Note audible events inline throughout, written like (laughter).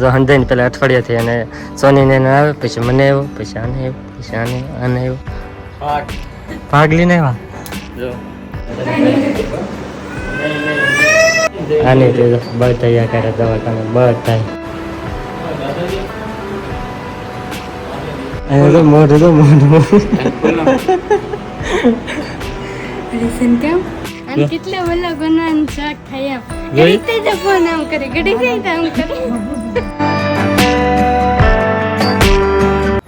જો ને પેલા અઠવાડિયાથી અને સોનીને એને આવે પછી મને આવ્યો પછી આને આવ્યો પછી આને આને આવ્યો. ભાગ. લઈને આવ્યા? આને બળતૈયા કરે દવાખાને બધા મોઢું તો મોઢું. કેમ અને કેટલા બનાવવાનું શાક થાય એમ જોઈ? તે જ ફોન આમ કરે ઘડી તે જ આમ કરે.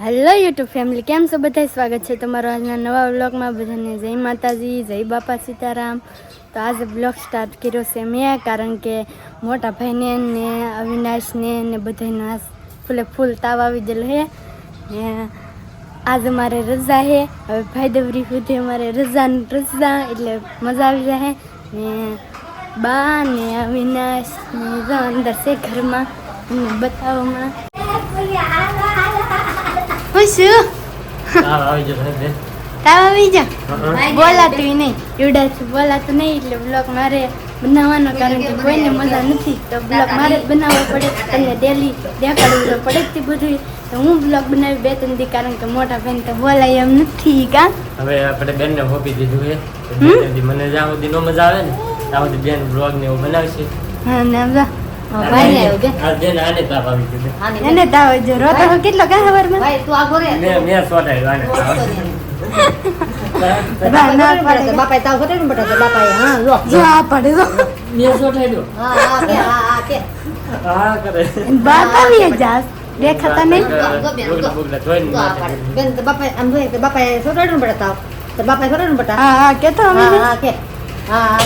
હેલો યુટ્યુબ ફેમિલી કેમ છો બધા? સ્વાગત છે તમારો આજના નવા વ્લોગમાં. બધાને જય માતાજી જય બાપા સીતારામ. તો આજે બ્લોગ સ્ટાર્ટ કર્યો છે મેં કારણ કે મોટા ભાઈને ને અવિનાશને ને બધાને ફૂલે ફૂલ તાવ આવી ગયેલો હે ને આજે મારે રજા છે. હવે ભાઈ દવરી સુધી અમારે રજા ને રજા એટલે મજા આવી જાય ને બા ને અવિનાશ અંદર છે ઘરમાં. બતાવો હમણાં. હું શું? તાવ આવી જશે બેન તાવ આવી જા બોલાતું નહીં. એવડા બોલાતું નહીં એટલે બ્લોક મારે બનાવવાનો કારણ કે કોઈને મજા નથી. તો બ્લોગ મારે જ બનાવવો પડે તમને ડેલી દેખાડવું તો પડે જ તે બધું તો હું બ્લોગ બનાવી બે ત્રણ દી કારણ કે મોટા બેન તો બોલાય એમ નથી કા? હવે આપણે બેનને હોપી દીધું છે? મને જ્યાં સુધી નો મજા આવે ને ત્યાં સુધી બેન બ્લોગ ને એવું બનાવશે. હા ને એને તાવ જો રોતો હો કેટલો કા ખબરમાં? ભાઈ તું આગો રે મેં મેં સોટાડ્યો આને તાવ. બા ના પાડે તાવ ખોટે ને બટા બાપાએ હા લો. જો આ પડે જો. મેં સોટાડ્યો હા હા કે હા હા કે. હા કરે. બાત આવી જા દેખાતા નહીં? તો બેન તો આમ જોઈએ તો બાપાએ સોટાડ્યું ને તાવ તો બાપાએ સોટાડ્યું ને બટા હા હા કે. હા,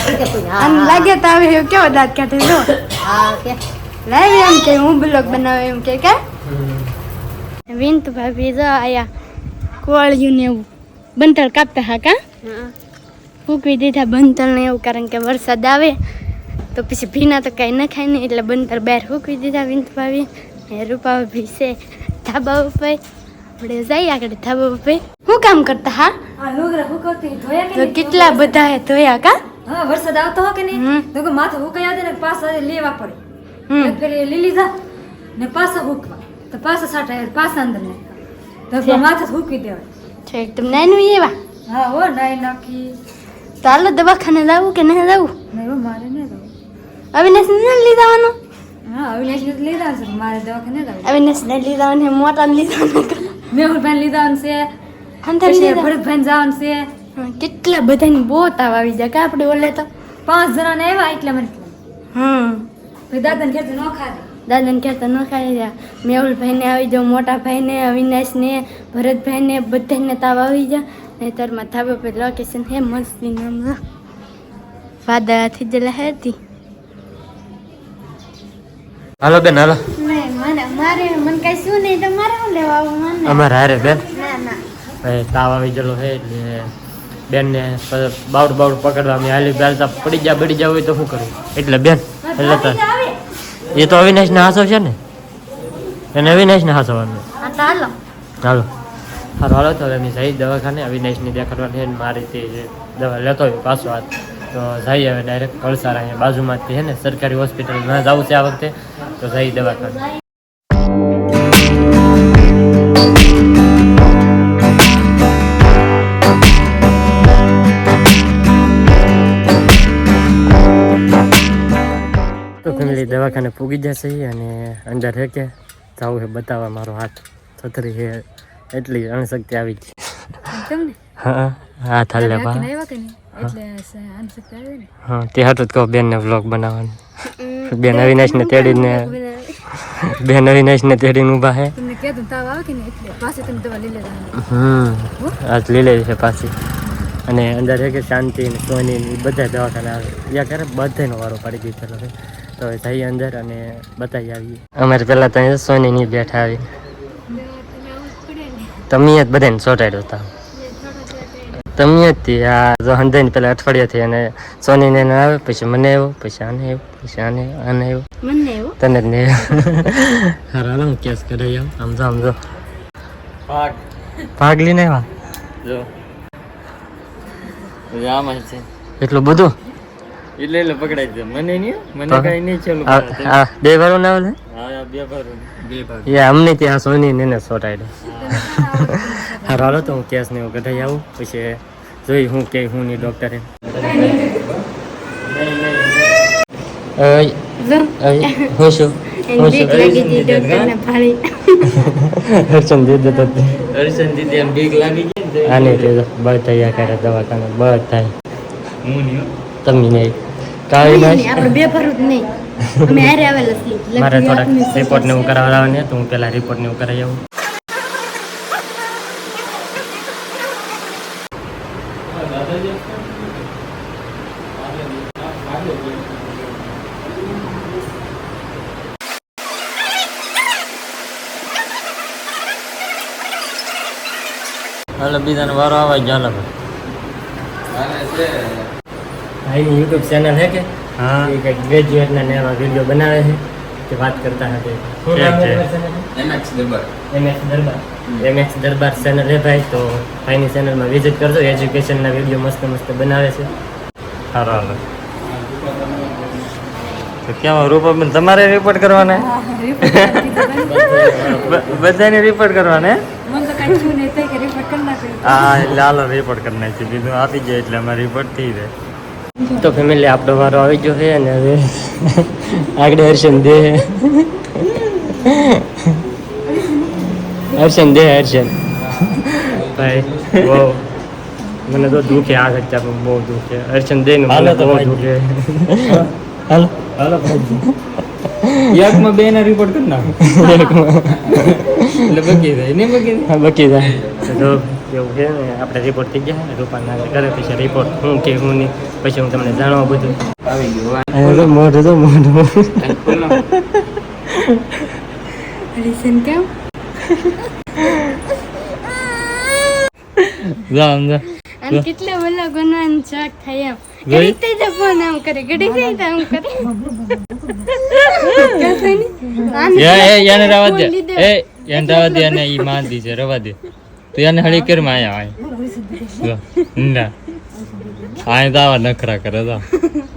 લાગે તો આવે એવું કેવો દાંત કાઢે જો. હા કે. એમ કે હું બ્લોગ બનાવે એમ કે કે. વિંત ભાભી જો આયા કોળિયું ને એવું બંતળ કાપતા હા. કા ફૂકવી દીધા બંતળ ને એવું કારણ કે વરસાદ આવે તો પછી ભીના તો કાંઈ ન ખાય નહીં એટલે બંતળ બહાર ફૂકવી દીધા વિંત ભાભી. ને રૂપા ભાભી છે ધાબા ઉપર. આપણે જઈએ આગળ ધાબા ઉપર. શું કામ કરતા હા? હા લુગડા હુકવતી ધોયા કે તો કેટલા બધા ધોયા કા? હા વરસાદ આવતો હો કે નહીં? તો કે માથે હુકાયા દે ને પાછા લેવા પડે. ફેરી લઈ લીધા ને પાછા હુકવા. તો પાછા સાટા પાછા અંદર નાખ્યા. તો. માથે હુકી દેવા દેવાય છે એકદમ નાનું એવા? હા હો નાઈ નાખી. ચાલો દવાખાને લાવું કે નહીં લાવું નહીં મારે નહીં જવું. અવિનાશ ને લીધાવાનો હા અવિનાશ ને લીધા છે મારે દવાખાને જવું. અવિનાશ ને લીધાવાને મોટા લીધાવાનો મેહુલભાઈ લીધા છે ભરતભાઈ જવાનું છે. કેટલા બધાને બહુ તાવ આવી જાય. કે આપણે ઓલે તો પાંચ જણાને આવ્યા એટલા મને હમ દાદાને ખેતર ન ખાધે. દાદાને કહેતા ન ખાઈ જા. મેહુલભાઈને આવી જાઓ મોટા ભાઈને અવિનાશને ભરતભાઈને બધાને તાવ આવી જા. નહીતરમાં ધાબા પર લોકેશન હે મસ્તી નામ વાદળાથી જ લહેરતી હાલો બેન હાલો. મારે મને કઈ શું નહીં તો મારે શું લેવા આવું મને? અમારે હારે બેન. ના ના. તાવ આવી ગયેલો હે એટલે બેનને બાઉટ બાવડ બાવડ પકડવા મેં હાલી બેલતા પડી જા પડી જાવ હોય તો શું કરું? એટલે બેન એટલે તો એ તો અવિનાશને હાસવ છે ને? એને અવિનાશને હાસવાનું હાલો. હાલો. હાલો તો હવે અમે જઈ દવાખાને. અવિનાશને દેખાડવાની છે ને મારી તે દવા લેતો હોય પાછો હાથ. તો જઈએ હવે ડાયરેક્ટ કળસાર અહીંયા બાજુમાં જ છે ને સરકારી હોસ્પિટલમાં જવું છે આ વખતે. તો જઈ દવાખાને. દવાખાને પૂગી જશે અને અંદર હે કે જવું છે બતાવવા મારો હાથ. છત્રી છે એટલી અણશક્તિ આવી ગઈ. હા હા થાલે બા. હા. તે હાટું જ કહો બેનને વ્લોગ બનાવવાનું. બેન અવિનાશને તેડીને બેન અવિનાશને તેડીને ઊભા લેતા હમ આજ લીલે છે પાછી. અને અંદર હે કે શાંતિ ને સોની બધા દવાખાને આવે. યા કરે બધાનો વારો પડી ગયો છે. તો જઈએ અંદર અને બતાવી આવીએ. અમારે પહેલાં ત્યાં સોની ની બેઠા આવી. તમે જ બધાને ચોટાડ્યો હતા તમે જ તે આ જો હંધાઈને પેલા અઠવાડિયાથી અને સોનીને એને આવે પછી મને આવ્યો પછી આને આવ્યો પછી આને આને આવ્યો. મને એવું તને જ નહીં હારા હું કેસ કરાવી આમ આમ જો આમ જો. પાક ભાગ લઈને આવ્યા? જો. આમાં છે. એટલું બધું? એટલે એટલે પકડાઈ દે મને નહીં મને કઈ નહીં ચાલુ બે વાળો ના આવે હા બે ભારું. બે ભાર. એ અમને ત્યાં સોની ને સોટાઈ દે હા. હાલો તો હું કેસ ને એવું કઢાઈ આવું. પછી જોઈ હું કે હું ની ડોક્ટરે હું શું હર્ષન દે હર્ષન દીદી એમ બીક લાગી ગઈ તો આને બધ કરે દવાખાને બધ થાય હું નહીં હો. તમે નહીં કાળી આપણે બે ફરું જ નહીં. અમે હારે આવેલા છીએ. (laughs) મારે થોડા રિપોર્ટ ને એવું કરાવડાવવા ને તો હું પેલા રિપોર્ટ ને એવું કરાવી આવું. હાલો બીજાનો વારો આવે જ હાલો હા એની યુટ્યુબ ચેનલ હે કે? હા. એ કંઈક ગ્રેજ્યુએટના ને એવા વીડિયો બનાવે છે કે વાત કરતા હતા શું નામ છે. MX Darbar. MX Darbar. MX Darbar channel હે ભાઈ તો ભાઈની ચેનલમાં વિઝિટ કરજો એજ્યુકેશનના વીડિયો મસ્ત મસ્ત બનાવે છે. સારો તો કેવા રૂપાબેન તમારે રિપોર્ટ કરવાના બધાને રિપોર્ટ કરવાના હા? એટલે હાલો રિપોર્ટ કરી નાખી બીજું આપી જાય એટલે અમારે રિપોર્ટ થઈ જાય. તો ફેમિલી આપણો વારો આવી ગયો છે અને હવે આગળ હર્ષન દે. હર્ષન દે હર્ષન. ભાઈ બહુ મને તો દુખે આ સચ્ચા પણ બહુ દુખે. હર્ષન દે ને હાલો મને તો બહુ ભાઈ. દુખે. હાલો. હાલો એકમાં બે ના રિપોર્ટ કરી નાખો. એટલે બકી જાય નહીં બકી જાય? બકી જાય. તો એવું છે ને આપણે રિપોર્ટ થઈ ગયા ને રૂપાના ઘરે પછી રિપોર્ટ હું કે હું નહીં પછી હું તમને જાણવા બધું. આવી ગયું મોઢું તો મોઢું. કેમ? જામ જા. અને કેટલા બધા બનવાનું શોખ થાય એમ. જોઈ? થઈ જાય ફોન આમ કરે ઘડીક થઈ જાય આમ કરે. એ એને રવા દે. એ એને રવા દે અને ઈ માંદી છે રવા દે. તો એને હળી કેરમાં આયા ના આય દાવા નખરા કરે તો.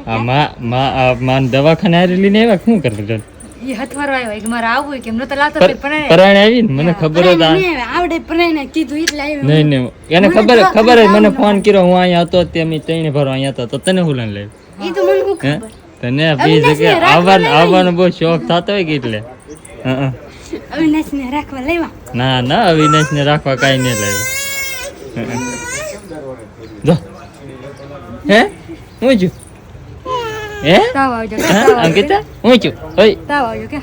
આ માં માં આ માન દવાખાને હારી લઈને આવ્યા શું કરતો ચાલ એ હથવારો આવ્યો કે મારે આવવું કેમ નતો લાવતો પણ પરાણે આવી ને? મને ખબર જ આવડે પણ કીધું એટલે આવ્યો. નહીં નહીં એને ખબર ખબર જ મને ફોન કર્યો હું અહીંયા હતો તે મેં તઈને ભરવા અહીંયા હતો તો તને હું લઈને લઈ તો મને ખબર? તને બી જગ્યાએ આવવાનો આવવાનો બહુ શોખ થતો હોય કે એટલે? હં, હં. રાખવા લેવા ના ના અવિનાશ ને રાખવા કાંઈ નહીં લાવ્યો જો. હે? હું છું? હે? તાવ આવજો કે હા, તાવ આવજો. અંકિતા હું છું? ઓય. તાવ આવજો કે?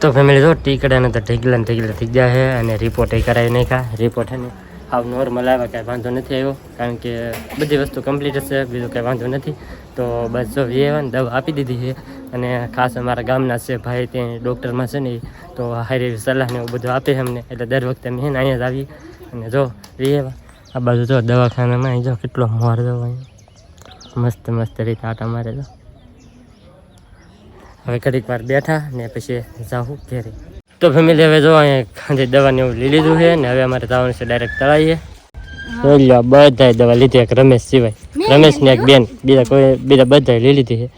તો ફેમિલી જો ટીકડાને તો ઢીકલા ને ઢીકલા થઈ ગયા છે અને રિપોર્ટ એ કરાવી નાખ્યા. રિપોર્ટ છે ને હાવ નોર્મલ આવ્યા કાંઈ વાંધો નથી આવ્યો કારણ કે બધી વસ્તુ કમ્પ્લીટ હશે બીજું કાંઈ વાંધો નથી. તો બસ જો એ દવા આપી દીધી છે અને ખાસ અમારા ગામના છે ભાઈ ત્યાં ડૉક્ટરમાં છે ને તો હારી સલાહ ને એવું બધું આપે અમને. એટલે દર વખતે અમે અહીંયા જ આવી અને જો એવા આ બાજુ જો દવાખાનામાં અહીં જો કેટલો મોર જો મસ્ત મસ્ત રીતે આટા મારે તો હવે ઘડીક વાર બેઠા ને પછી જાઉં ઘેરે. તો ફેમિલી હવે જો અહીંયા જે દવાને એવું લઈ લીધું છે ને હવે અમારે જવાનું છે ડાયરેક્ટ તળાઈએ. જોઈ લો બધા દવા લીધી એક રમેશ સિવાય. રમેશ ને એક બેન બીજા કોઈ બીજા બધા લઈ લીધી છે.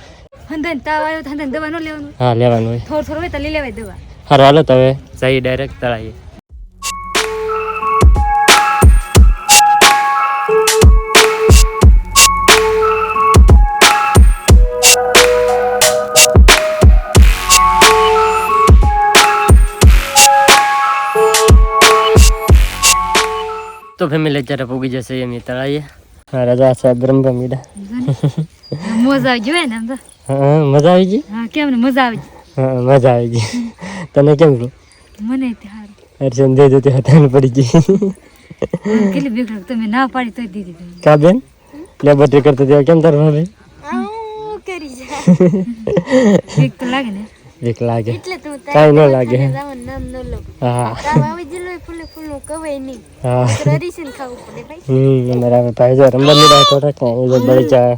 હંધાને તાવ આવ્યો તો દવા ન લેવાનું. હા લેવાનું હોય. થોડું થોડું હોય તો લઈ લેવાય દવા. હારો હાલો તો હવે જઈએ ડાયરેક્ટ તળાઈએ. તો ફેમિલી અત્યારે પૂગી જશે એમ તળાઈએ. હા રાજા સાહેબ બ્રહ્મ મીડા મોજા આવી જોઈએ ને આમ તો? હા મજા આવી ગઈ? હા કેમ ને? મજા આવી હા મજા આવી ગઈ. તને કેમ કહું મને ત્યાં અર્જુન દે દે હટાને પડી ગઈ. કેટલી બીક લાગતી તમે ના પાડી તો દીધી કા બેન? લેબોરેટરી કરતો ત્યાં કેમ તાર ભાભી? કરી જા. બીક તો લાગે ને. બીક લાગે. કઈ ન લાગે. હા. હમ અમારા હવે ભાઈ જો એ જો બળીચા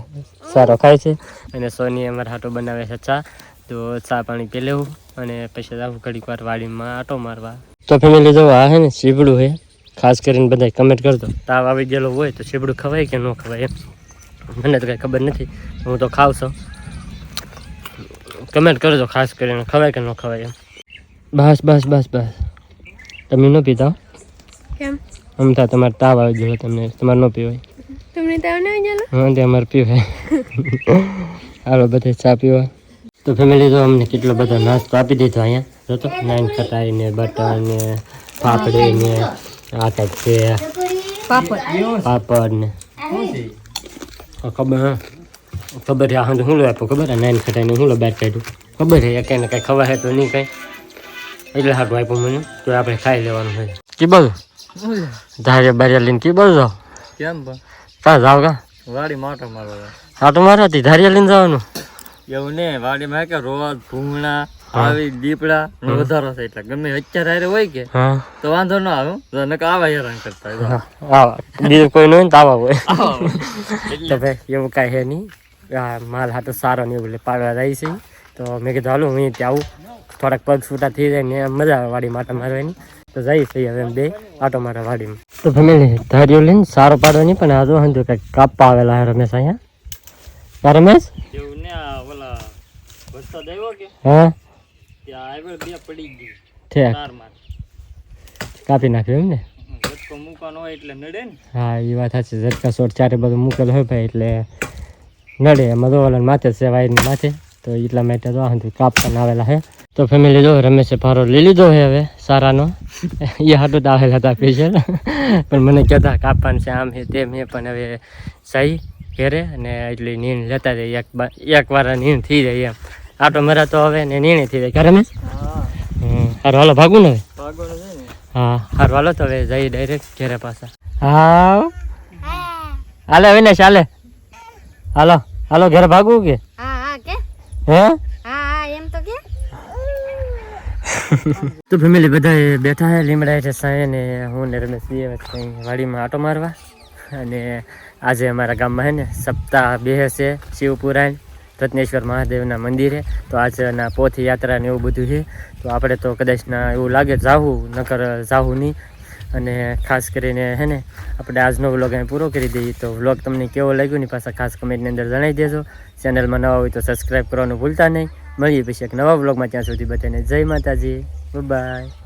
સારો ખાય છે. અને સોની અમારા હાટો બનાવે છે ચા. તો ચા પાણી પી લેવું અને પછી આવું ઘડીક વાર વાડીમાં આટો મારવા. તો ફેમિલી જો આ હે ને શીબડું હે. ખાસ કરીને બધા કમેન્ટ કરજો. તાવ આવી ગયેલો હોય તો શીબડું ખવાય કે ન ખવાય મને તો કાંઈ ખબર નથી. હું તો ખાવ છું. કમેન્ટ કરજો ખાસ કરીને ખવાય કે ન ખવાય એમ. બસ બસ બસ બસ. તમે ન પીતા? કેમ? હમતા તમારે તાવ આવી ગયો તમને તમારે ન પીવાય. તમને તાવ ન આવી ગયો? હા તે અમારે પીવાય. હાલો બધે ચા પીવા. તો ફેમિલી તો અમને કેટલો બધો નાસ્તો આપી દીધો અહીંયા. જો તો નાન કટાઈ ને બટર ને પાપડી ને આ કંઈક છે. પાપડ. પાપડ ને. ખબર હા. ખબર છે આ હાંજે હું આપ્યો ખબર છે? નાઈન ખટાઈને હું લો બહાર કાઢ્યું. ખબર છે કંઈ ને કંઈ ખબર છે તો નહીં કંઈ. એટલે સારું આપ્યું મને તો આપણે ખાઈ લેવાનું હોય. કી બોલ ધારે બારે લઈને કી બોલ જાઓ? કેમ પણ? કા જાવ કા? વાડી માટો મારવા હાટું હતી ધારિયા લઈને જવાનું. એવું ને વાડીમાં કે રોજ ભૂંગણા આવી દીપડા નો વધારો છે એટલે. ગમે અત્યારે હારે હોય કે તો વાંધો ન આવે તો આવા હેરાન કરતા. હા બીજું કોઈ ન હોય તો આવા હોય. આવા ભાઈ એવું કાંઈ હે નહીં. આ માલ હાથો સારો ને એવું એટલે પાડવા જાય છે. તો મેં કીધું હાલો હું ત્યાં આવું. થોડાક પગ છૂટા થઈ જાય ને મજા આવે વાડી માટા મારવાની. તો જઈ છે હવે બે આટો મારા વાડીમાં. તો ફેમિલી ધારીઓ લઈને સારો પાડવાની પણ આ જો સમજો કંઈક કાપવા આવેલા હે રમેશ અહીંયા. રમેશ? હા? કાપી નાખ્યું એમ ને. હા એ વાત સાચી ઝટકા શોટ ચારે બધું મૂકેલ હોય ભાઈ એટલે નડે. એમાં તો ઓલા માથે છે વાયરની માથે. તો એટલા માટે તો આથી કાપવાના આવેલા છે તો ફેમિલી જો રમેશે ફારો લઈ લીધો છે હવે સારાનો. એ હાટો તો આવેલા હતા સ્પેશિયલ પણ મને કહેતા કાપવાનું છે આમ છે તેમ છે પણ હવે સહી ઘેરે અને એટલી નીણ લેતા જાય. એક એક વાર નીણ થઈ જાય એમ. આટો મરા તો હવે ને નીણે થઈ જાય. ઘરે મેં હમ હાલો ભાગું ને હવે? હા હારો હાલો તો હવે જઈ ડાયરેક્ટ ઘેરે પાછા. હા. હાલે વિનેશ હાલે. હાલો હાલો ઘરે ભાગવું કે? હા હા કે? હે? હા હા એમ તો કે. (laughs) તો ફેમિલી બધા બેઠા હે લીમડા છે સાંજે ને હું ને રમેશ બે વાડીમાં આટો મારવા. અને આજે અમારા ગામમાં હે ને સપ્તાહ બેહે છે શિવપુરાણ રત્નેશ્વર મહાદેવના મંદિરે. તો આજના પોથી યાત્રા ને એવું બધું છે. તો આપણે તો કદાચ ના એવું લાગે જાવું નકર જાવું નહીં. અને ખાસ કરીને હે ને, આપણે આજનો વ્લોગ અહીં પૂરો કરી દઈએ. તો વ્લોગ તમને કેવો લાગ્યો ને પાછા ખાસ કમેન્ટની અંદર જણાવી દેજો. ચેનલમાં નવા હોય તો સબસ્ક્રાઈબ કરવાનું ભૂલતા નહીં. મળીએ પછી એક નવા વ્લોગમાં ત્યાં સુધી બધાને જય માતાજી. બાય